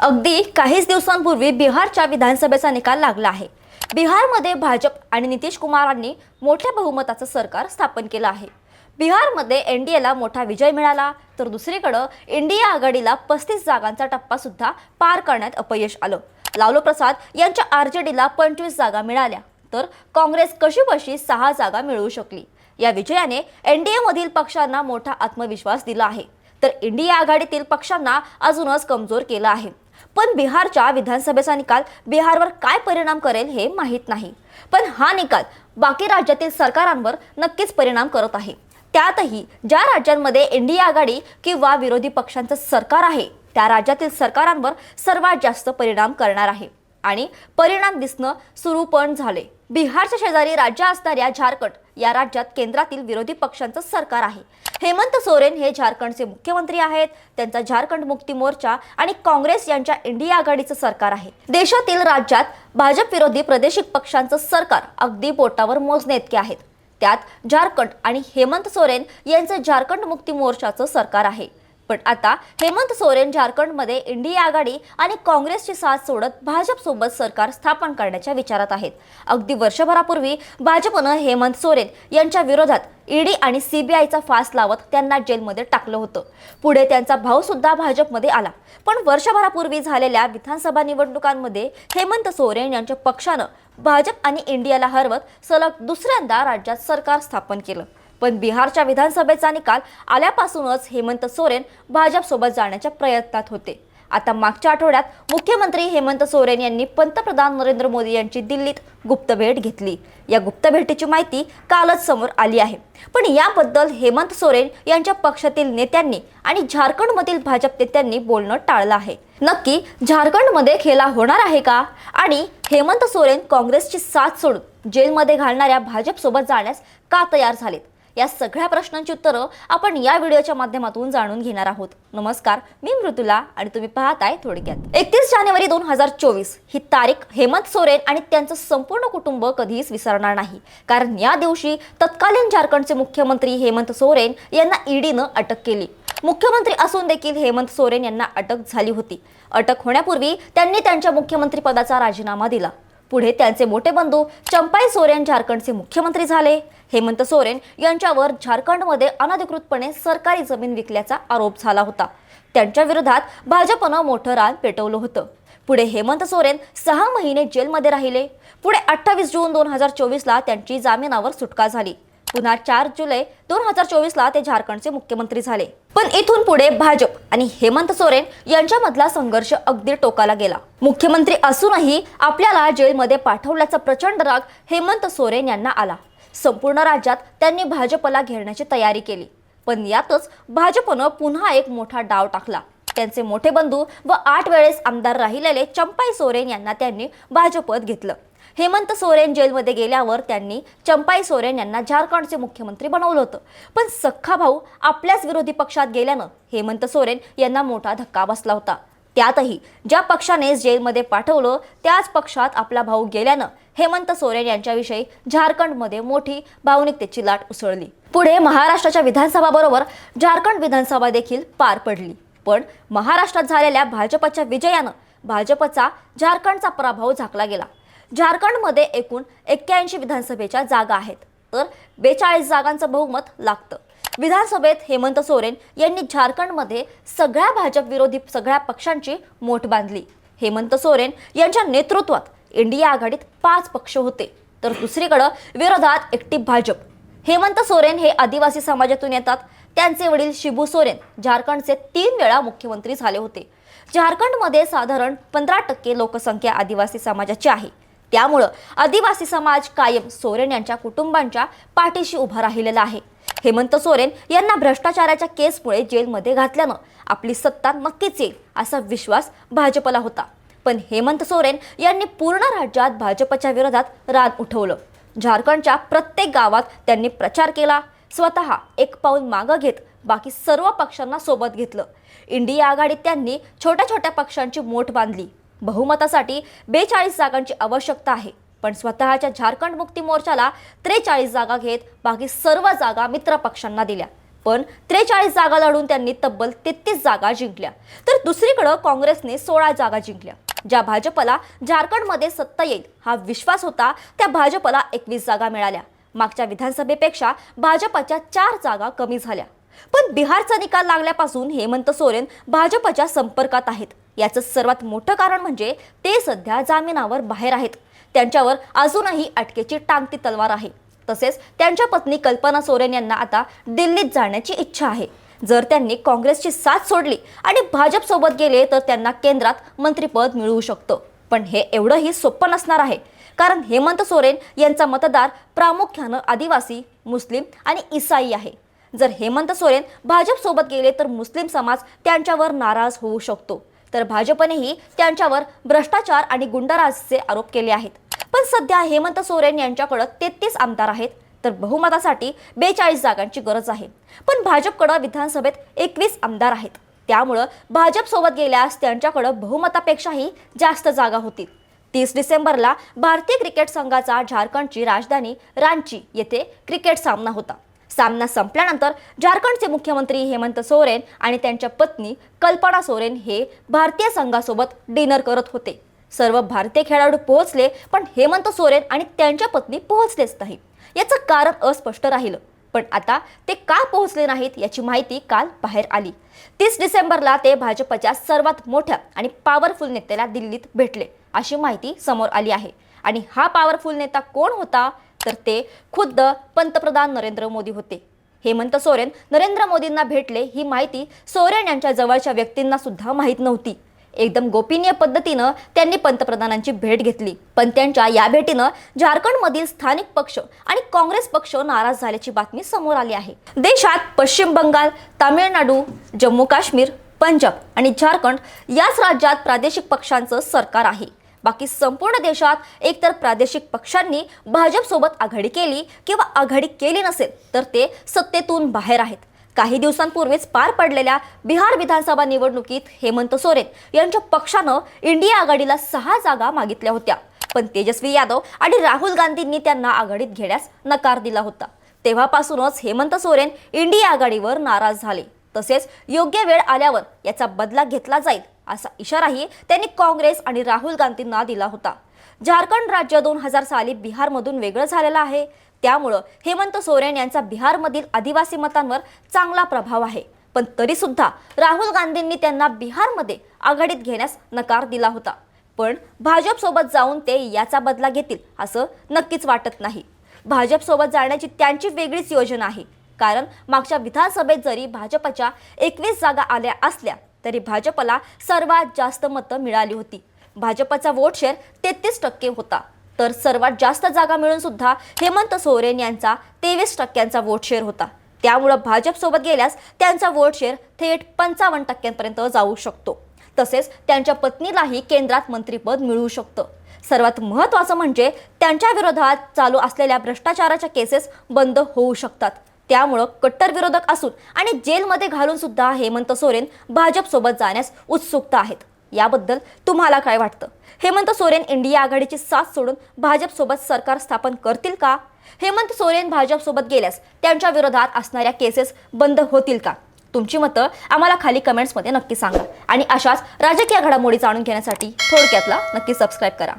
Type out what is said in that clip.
अगदी काहीच दिवसांपूर्वी बिहारच्या विधानसभेचा निकाल लागला आहे. बिहारमध्ये भाजप आणि नितीश कुमारांनी मोठ्या बहुमताचं सरकार स्थापन केलं आहे. बिहारमध्ये एन डी एला मोठा विजय मिळाला तर दुसरीकडं इंडिया आघाडीला पस्तीस जागांचा टप्पा सुद्धा पार करण्यात अपयश आलं. लालू प्रसाद यांच्या आर जे डीला पंचवीस जागा मिळाल्या तर काँग्रेस कशीबशी सहा जागा मिळवू शकली? या विजयाने एन डी एमधील पक्षांना मोठा आत्मविश्वास दिला आहे. तर इंडिया आघाडीतील पक्षांना अजूनच कमजोर केलं आहे. पण बिहारच्या विधानसभेचा निकाल बिहारवर काय परिणाम करेल हे माहीत नाही. पण हा निकाल बाकी राज्यातील सरकारांवर नक्कीच परिणाम करत आहे. त्यातही ज्या राज्यांमध्ये इंडिया आघाडी किंवा विरोधी पक्षांचं सरकार आहे त्या राज्यातील सरकारांवर सर्वात जास्त परिणाम करणार आहे. आणि परिणाम दिसणं सुरू पण झाले. बिहारच्या शेजारी राज्य असणाऱ्या झारखंड या राज्यात केंद्रातील विरोधी पक्षांचं सरकार आहे. हेमंत सोरेन हे झारखंडचे मुख्यमंत्री आहेत. त्यांचा झारखंड मुक्ती मोर्चा आणि काँग्रेस यांच्या इंडिया आघाडीचं सरकार आहे. देशातील राज्यात भाजप विरोधी प्रादेशिक पक्षांचं सरकार अगदी बोटावर मोजणे इतके आहेत. त्यात झारखंड आणि हेमंत सोरेन यांचं झारखंड मुक्ती मोर्चाचं सरकार आहे. पण आता हेमंत सोरेन झारखंडमध्ये इंडिया आघाडी आणि काँग्रेसची साथ सोडत भाजपसोबत सरकार स्थापन करण्याच्या विचारात आहेत. अगदी वर्षभरापूर्वी भाजपनं हेमंत सोरेन यांच्या विरोधात ईडी आणि सीबीआयचा फास लावत त्यांना जेलमध्ये टाकलं होतं. पुढे त्यांचा भाऊ सुद्धा भाजपमध्ये आला. पण वर्षभरापूर्वी झालेल्या विधानसभा निवडणुकांमध्ये हेमंत सोरेन यांच्या पक्षानं भाजप आणि इंडियाला हरवत सलग दुसऱ्यांदा राज्यात सरकार स्थापन केलं. पण बिहारच्या विधानसभेचा निकाल आल्यापासूनच हेमंत सोरेन भाजपसोबत जाण्याच्या प्रयत्नात होते. आता मागच्या आठवड्यात मुख्यमंत्री हेमंत सोरेन यांनी पंतप्रधान नरेंद्र मोदी यांची दिल्लीत गुप्त भेट घेतली. या गुप्त भेटीची माहिती कालच समोर आली आहे. पण याबद्दल हेमंत सोरेन यांच्या पक्षातील नेत्यांनी आणि झारखंडमधील भाजप नेत्यांनी बोलणं टाळलं आहे. नक्की झारखंडमध्ये खेला होणार आहे का? आणि हेमंत सोरेन काँग्रेसची साथ सोडून जेलमध्ये घालणाऱ्या भाजपसोबत जाण्यास का तयार झालेत? या सगळ्या प्रश्नांची उत्तरं आपण या व्हिडिओच्या माध्यमातून जाणून घेणार आहोत. नमस्कार मी मृतुला आणि तुम्ही पाहताय थोडक्यात. एकतीस जानेवारी दोन हजार चोवीस ही तारीख हेमंत सोरेन आणि त्यांचं संपूर्ण कुटुंब कधीच विसरणार नाही. कारण या दिवशी तत्कालीन झारखंडचे मुख्यमंत्री हेमंत सोरेन यांना ईडीनं अटक केली. मुख्यमंत्री असून देखील हेमंत सोरेन यांना अटक झाली होती. अटक होण्यापूर्वी त्यांनी त्यांच्या मुख्यमंत्री पदाचा राजीनामा दिला. पुढे त्यांचे मोठे बंधू चंपाई सोरेन झारखंडचे मुख्यमंत्री झाले. हेमंत सोरेन यांच्यावर झारखंडमध्ये अनधिकृतपणे सरकारी जमीन विकल्याचा आरोप झाला होता. त्यांच्या विरोधात भाजपनं मोठं रान पेटवलं होतं. पुढे हेमंत सोरेन सहा महिने जेलमध्ये राहिले. पुढे अठ्ठावीस जून दोन हजार चोवीसला त्यांची जामिनावर सुटका झाली. पुन्हा चार जुलै दोन हजार चोवीसला ते झारखंडचे मुख्यमंत्री झाले. पण इथून पुढे भाजप आणि हेमंत सोरेन यांच्यामधला संघर्ष अगदी टोकाला गेला. मुख्यमंत्री असूनही आपल्याला जेलमध्ये पाठवल्याचा प्रचंड राग हेमंत सोरेन यांना आला. संपूर्ण राज्यात त्यांनी भाजपला घेरण्याची तयारी केली. पण यातच भाजपनं पुन्हा एक मोठा डाव टाकला. त्यांचे मोठे बंधू व आठ वेळेस आमदार राहिलेले चंपाई सोरेन यांना त्यांनी भाजपत घेतलं. हेमंत सोरेन जेलमध्ये गेल्यावर त्यांनी चंपाई सोरेन यांना झारखंडचे मुख्यमंत्री बनवलं होतं. पण सख्खा भाऊ आपल्याच विरोधी पक्षात गेल्यानं हेमंत सोरेन यांना मोठा धक्का बसला होता. त्यातही ज्या पक्षाने जेलमध्ये पाठवलं त्याच पक्षात आपला भाऊ गेल्यानं हेमंत सोरेन यांच्याविषयी झारखंडमध्ये मोठी भावनिकतेची लाट उसळली. पुढे महाराष्ट्राच्या विधानसभाबरोबर झारखंड विधानसभा देखील पार पडली. पण महाराष्ट्रात झालेल्या भाजपच्या विजयानं भाजपचा झारखंडचा प्रभाव झाकला गेला. झारखंडमध्ये एकूण एक्क्याऐंशी विधानसभेच्या जागा आहेत तर बेचाळीस जागांचं बहुमत लागतं. विधानसभेत हेमंत सोरेन यांनी झारखंडमध्ये सगळ्या भाजप विरोधी सगळ्या पक्षांची मोठ बांधली. हेमंत सोरेन यांच्या नेतृत्वात इंडिया आघाडीत पाच पक्ष होते तर दुसरीकडं विरोधात एकटी भाजप. हेमंत सोरेन हे आदिवासी समाजातून येतात त्यांचे वडील शिबू सोरेन झारखंडचे तीन वेळा मुख्यमंत्री झाले होते. झारखंडमध्ये साधारण पंधरा टक्के लोकसंख्या आदिवासी समाजाची आहे. त्यामुळं आदिवासी समाज कायम सोरेन यांच्या कुटुंबांच्या पाठीशी उभा राहिलेला आहे. हेमंत सोरेन यांना भ्रष्टाचाराच्या केसमुळे जेलमध्ये घातल्यानं आपली सत्ता नक्कीच येईल असा विश्वास भाजपला होता. पण हेमंत सोरेन यांनी पूर्ण राज्यात भाजपच्या विरोधात रान उठवलं. झारखंडच्या प्रत्येक गावात त्यांनी प्रचार केला. स्वतः एक पाऊल मागं घेत बाकी सर्व पक्षांना सोबत घेतलं. इंडिया आघाडीत त्यांनी छोट्या छोट्या पक्षांची मोठ बांधली. बहुमतासाठी बेचाळीस जागांची आवश्यकता आहे. पण स्वतःच्या झारखंड मुक्ती मोर्चाला त्रेचाळीस जागा घेत बाकी सर्व जागा मित्र पक्षांना दिल्या. पण त्रेचाळीस जागा लढून त्यांनी तब्बल तेहतीस जागा जिंकल्या. तर दुसरीकडं काँग्रेसने सोळा जागा जिंकल्या. ज्या भाजपला झारखंडमध्ये सत्ता येईल हा विश्वास होता त्या भाजपला एकवीस जागा मिळाल्या. मागच्या विधानसभेपेक्षा भाजपच्या चार जागा कमी झाल्या. पण बिहारचा निकाल लागल्यापासून हेमंत सोरेन भाजपच्या संपर्कात आहेत. याचं सर्वात मोठं कारण म्हणजे ते सध्या जामिनावर बाहेर आहेत. त्यांच्यावर अजूनही अटकेची टांगती तलवार आहे. तसेच त्यांच्या पत्नी कल्पना सोरेन यांना आता दिल्लीत जाण्याची इच्छा आहे. जर त्यांनी काँग्रेसची साथ सोडली आणि भाजपसोबत गेले तर त्यांना केंद्रात मंत्रिपद मिळू शकतं. पण हे एवढंही सोपं नसणार आहे. कारण हेमंत सोरेन यांचा मतदार प्रामुख्यानं आदिवासी मुस्लिम आणि इसाई आहे. जर हेमंत सोरेन भाजपसोबत गेले तर मुस्लिम समाज त्यांच्यावर नाराज होऊ शकतो. तर भाजपनेही त्यांच्यावर भ्रष्टाचार आणि गुंडराजचे आरोप केले आहेत. पण सध्या हेमंत सोरेन यांच्याकडं तेहतीस आमदार आहेत. तर बहुमतासाठी बेचाळीस जागांची गरज आहे. पण भाजपकडं विधानसभेत एकवीस आमदार आहेत. त्यामुळं भाजपसोबत गेल्यास त्यांच्याकडं बहुमतापेक्षाही जास्त जागा होतील तीस डिसेंबरला भारतीय क्रिकेट संघाचा झारखंडची राजधानी रांची येथे क्रिकेट सामना होता. सामना संपल्यानंतर झारखंडचे मुख्यमंत्री हेमंत सोरेन आणि त्यांच्या पत्नी कल्पना सोरेन हे भारतीय संघासोबत डिनर करत होते. सर्व भारतीय खेळाडू पोहोचले पण हेमंत सोरेन आणि त्यांच्या पत्नी पोहोचलेच नाही. याचं कारण अस्पष्ट राहिलं. पण आता ते का पोहोचले नाहीत याची माहिती काल बाहेर आली. तीस डिसेंबरला ते भाजपच्या सर्वात मोठ्या आणि पॉवरफुल नेत्याला दिल्लीत भेटले. अशी माहिती समोर आली आहे. आणि हा पॉवरफुल नेता कोण होता? तर ते खुद्द पंतप्रधान नरेंद्र मोदी होते. हेमंत सोरेन नरेंद्र मोदींना भेटले ही माहिती सोरेन यांच्या जवळच्या व्यक्तींना सुद्धा माहीत नव्हती. एकदम गोपनीय पद्धतीनं त्यांनी पंतप्रधानांची भेट घेतली. पण त्यांच्या या भेटीनं झारखंडमधील स्थानिक पक्ष आणि काँग्रेस पक्ष नाराज झाल्याची बातमी समोर आली आहे. देशात पश्चिम बंगाल तामिळनाडू जम्मू काश्मीर पंजाब आणि झारखंड याच राज्यात प्रादेशिक पक्षांचं सरकार आहे. बाकी संपूर्ण देशात एकतर प्रादेशिक पक्षांनी भाजपसोबत आघाडी केली किंवा आघाडी केली नसेल तर ते सत्तेतून बाहेर आहेत. काही दिवसांपूर्वीच पार पडलेल्या बिहार विधानसभा निवडणुकीत हेमंत सोरेन यांच्या पक्षानं इंडिया आघाडीला सहा जागा मागितल्या होत्या. पण तेजस्वी यादव आणि राहुल गांधींनी त्यांना आघाडीत घेण्यास नकार दिला होता. तेव्हापासूनच हेमंत सोरेन इंडिया आघाडीवर नाराज झाले. तसेच योग्य वेळ आल्यावर याचा बदला घेतला जाईल असा इशाराही त्यांनी काँग्रेस आणि राहुल गांधींना दिला होता. झारखंड राज्य दोन हजार साली बिहारमधून वेगळं झालेलं आहे. त्यामुळं हेमंत सोरेन यांचा बिहारमधील आदिवासी मतांवर चांगला प्रभाव आहे. पण तरीसुद्धा राहुल गांधींनी त्यांना बिहारमध्ये आघाडीत घेण्यास नकार दिला होता. पण भाजपसोबत जाऊन ते याचा बदला घेतील असं नक्कीच वाटत नाही. भाजपसोबत जाण्याची त्यांची वेगळीच योजना आहे. कारण मागच्या विधानसभेत जरी भाजपच्या एकवीस जागा आल्या असल्या तरी भाजपला सर्वात जास्त मतं मिळाली होती. भाजपचा वोट शेअर तेहतीस टक्के होता. तर सर्वात जास्त जागा मिळून सुद्धा हेमंत सोरेन यांचा तेवीस टक्क्यांचा वोट शेअर होता. त्यामुळं भाजपसोबत गेल्यास त्यांचा वोट शेअर थेट पंचावन्न टक्क्यांपर्यंत जाऊ शकतो. तसेच त्यांच्या पत्नीलाही केंद्रात मंत्रीपद मिळू शकतं. सर्वात महत्त्वाचं म्हणजे त्यांच्या विरोधात चालू असलेल्या भ्रष्टाचाराच्या केसेस बंद होऊ शकतात. त्यामुळं कट्टर विरोधक असून आणि जेलमध्ये घालून सुद्धा हेमंत सोरेन भाजपसोबत जाण्यास उत्सुकता आहेत. याबद्दल तुम्हाला काय वाटतं? हेमंत सोरेन इंडिया आघाडीची साथ सोडून भाजपसोबत सरकार स्थापन करतील का? हेमंत सोरेन भाजपसोबत गेल्यास त्यांच्या विरोधात असणाऱ्या केसेस बंद होतील का? तुमची मतं आम्हाला खाली कमेंट्समध्ये नक्की सांगा. आणि अशाच राजकीय घडामोडी जाणून घेण्यासाठी थोडक्यातला नक्की सबस्क्राईब करा.